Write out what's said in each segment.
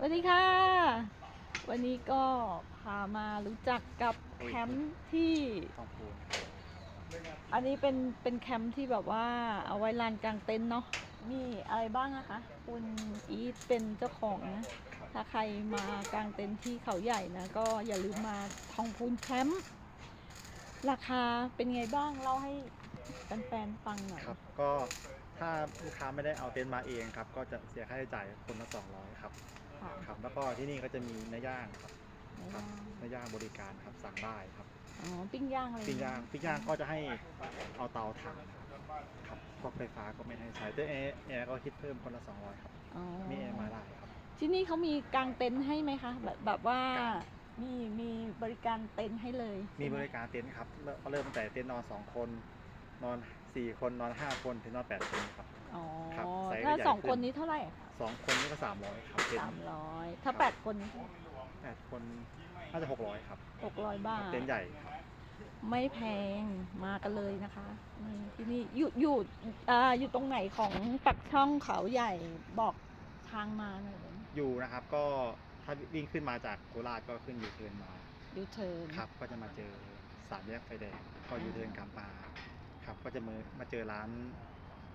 วัสดีค่ะ วันนี้ก็พามารู้จักกับแคมป์ที่ทองพูนอันนี้เป็นเป็นแคมป์ที่แบบว่าเอาไว้ลานกลางเต็นท์เนาะ มีอะไรบ้างอะคะ คุณอีทเป็นเจ้าของนะ ถ้าใครมากางเต็นท์ที่เขาใหญ่นะ ก็อย่าลืมมาทองพูนแคมป์ราคาเป็นไงบ้างเล่าให้แฟนๆฟังหน่อยครับ ก็ถ้าลูกค้าไม่ได้เอาเต็นท์มาเองครับ ก็จะเสียค่าใช้จ่ายคนละ200 ครับ ค่ะครับแล้วก็ที่นี่ก็จะมีเนื้อย่างครับไม่ครับว่าเนื้อย่างบริการครับสั่งได้ครับอ๋อปิ้งย่างอะไรปิ้งย่างปิ้งย่างก็จะให้เอาเตาถ่านครับพวกไฟฟ้าก็ไม่ให้ใช้แต่แอร์แอร์ก็คิดเพิ่มคนละ200ครับอ๋อมีแอร์มาได้ครับ ที่นี่เขามีกางเต็นท์ให้ไหมคะแบบแบบว่ามีมีบริการเต็นท์ให้เลย มีใช่ไหบริการเต็นท์ครับเริ่มเริ่มตั้งแต่เต็นท์นอนสองคนนอนสี่คนนอนห้าคนถึงนอนแปดคนครับอ๋อครับไซส์ก็ถ้าใหญ่สองขึ้นคนนี้เท่าไหร่อะคะ สองคนนี่ก็สามร้อยครับเต็นสามท์ร้อยถ้าแปดคนนี้แปดคนน่าจะหกร้อยครับหกร้อยบาท เต็นท์ใหญ่ครับไม่แพงมากันเลยนะคะนี่ที่นี่อยู่อยู่อ่าอยู่ตรงไหนของปักช่องเขาใหญ่บอกทางมาหน่อยเลยอยู่นะครับก็ถ้าวิ่งขึ้นมาจากโคราชก็ขึ้นยูเทิร์นมายูเทิร์นครับ ก็จะมาเจอสามแยกไฟแดงก็ยูเทิร์นกลับมาครับก็จะมามาเจอร้าน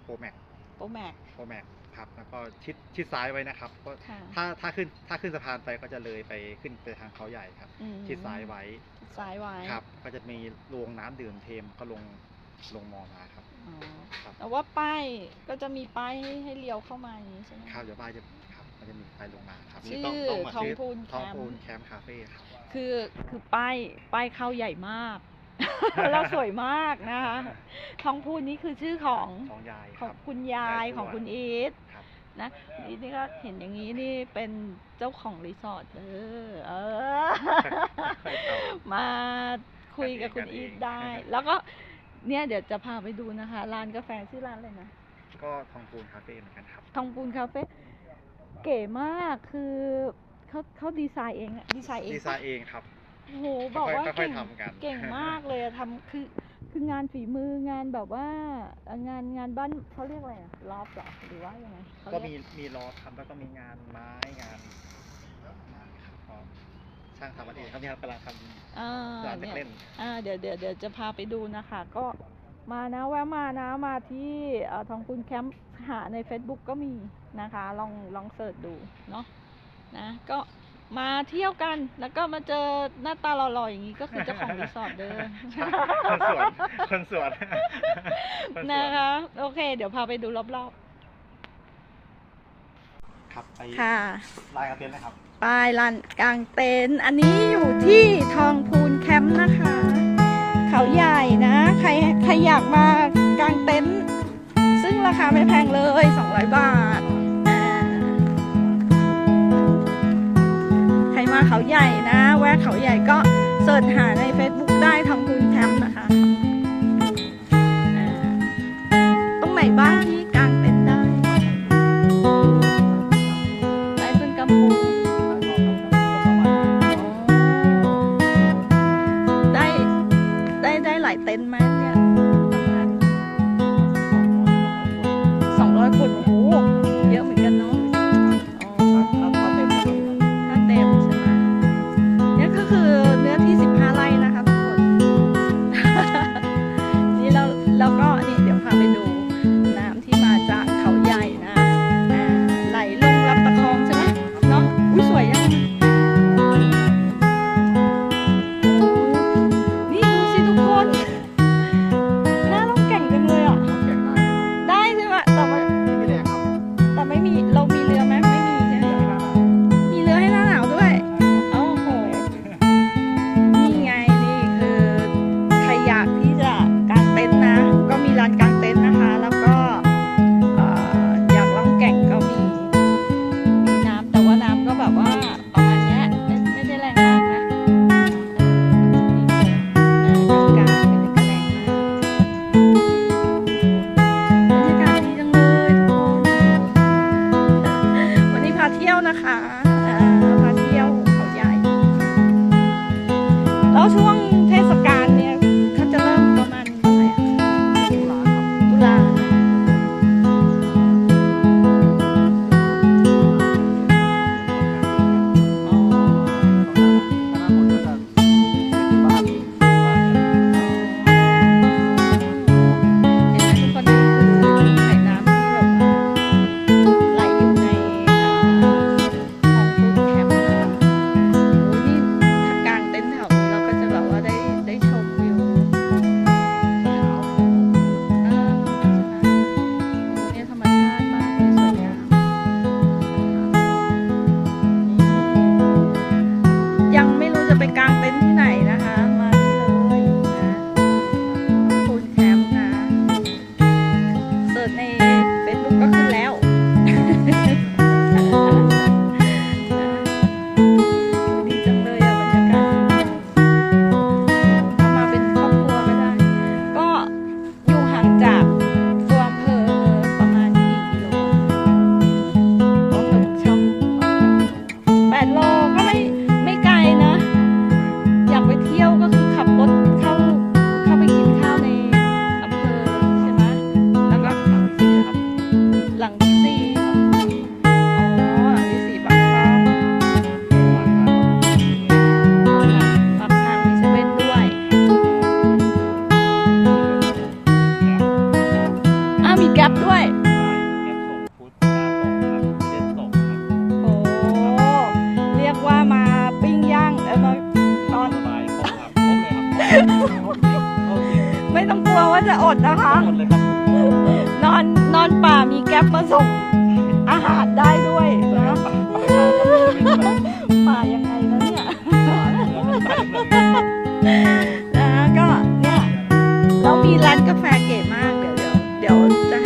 โปรแม็กโปรแม็กโปรแม็ก ครับ แล้วก็ชิดชิดซ้ายไว้นะครับก็ค่ะถ้าถ้าขึ้นถ้าขึ้นสะพานไปก็จะเลยไปขึ้นไปทางเขาใหญ่ครับ อืมชิดซ้ายไว้ชิดซ้ายไว้ครับ ก็จะมีโรงน้ำดื่มเทมก็ลงลงมอมาครับ อ๋อครับ แต่ว่าป้ายก็จะมีป้ายให้ให้เลี้ยวเข้ามาอย่างนี้ใช่ไหมครับเดี๋ยวบ้านจะครับ มันจะมีไฟลงมาครับชื่อนี่ต้องต้องมาทองชื่อพูน ทองแคมป์พูนแคมป์คาเฟ่ครับ คือคือป้ายป้ายเข้าใหญ่มาก แล้วสวยมากนะคะ ทองพูนนี่คือชื่อของของยายขคองรับคุณยายยายทวดของคุณอีทครับนะอีทนี่ก็เห็นอย่างนี้นี่เป็นเจ้าของรีสอร์ทเออเออค่อยๆต่อมาคุยกับคุณอีทได้ แล้วก็เนี่ยเดี๋ยวจะพาไปดูนะคะ ร้านกาแฟชื่อร้านอะไรนะก็ทองพูนคาเฟ่เหมือนกันครับ ทองปูนคาเฟ่เก๋มากคือเขาเขาดีไซน์เองอะดีไซน์เองดีไซน์เองครับ โอ้โหบอกว่าค่อยๆเก่งทำกัน เก่งมากเลยอะทำคือคืองานฝีมืองานแบบว่าเอ่องานงานบ้านเขาเรียกอะไรอะลอฟเหรอหรือว่ายังไงเขาก็เรียมีมีล้อทำแล้วก็มีงานไม้งานครับก็ช่างทำมันเองครับเนี่ยครับกำลังทอ่าำร้านเด็เนี่กยเล่น อ่าเดี๋ยวเดี๋ยวเดี๋ยวจะพาไปดูนะคะ ก็มานะแวะมานะมาที่เอ่อทองคุณแคมป์หาใน Facebook ก็มีนะคะ ลองลองเสิร์ชดูเนาะนะก็ มาเที่ยวกันแล้วก็มาเจอหน้าตาหล่อๆอย่างนี้ก็คือเจ้าของรีสอร์ทเด้อคนสวนคนสวนคนสวนนะคะ โอเค เดี๋ยวพาไปดูรอบครับไปๆค่ะลายกระเต็นนะครับป้ายลานกลางเต็นท์อันนี้อยู่ที่ทองพูนแคมป์นะคะ เขาใหญ่นะ ใครใครอยากมากางเต็นท์ซึ่งราคาไม่แพงเลย 200 บาท มาเขาใหญ่นะ แวะเขาใหญ่ก็เสิร์ชหาใน Facebook ได้ทองพูน ลัวว่าจะอดนะคะนอนนอนป่ามีแก๊ปมาส่งอาหารได้ด้วยนะ ป่ายังไงแล้วเนี่ย นะก็เนี่ยเรามีร้านกาแฟเก๋มาก เดี๋ยวเดี๋ยวจะ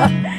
Ha ha!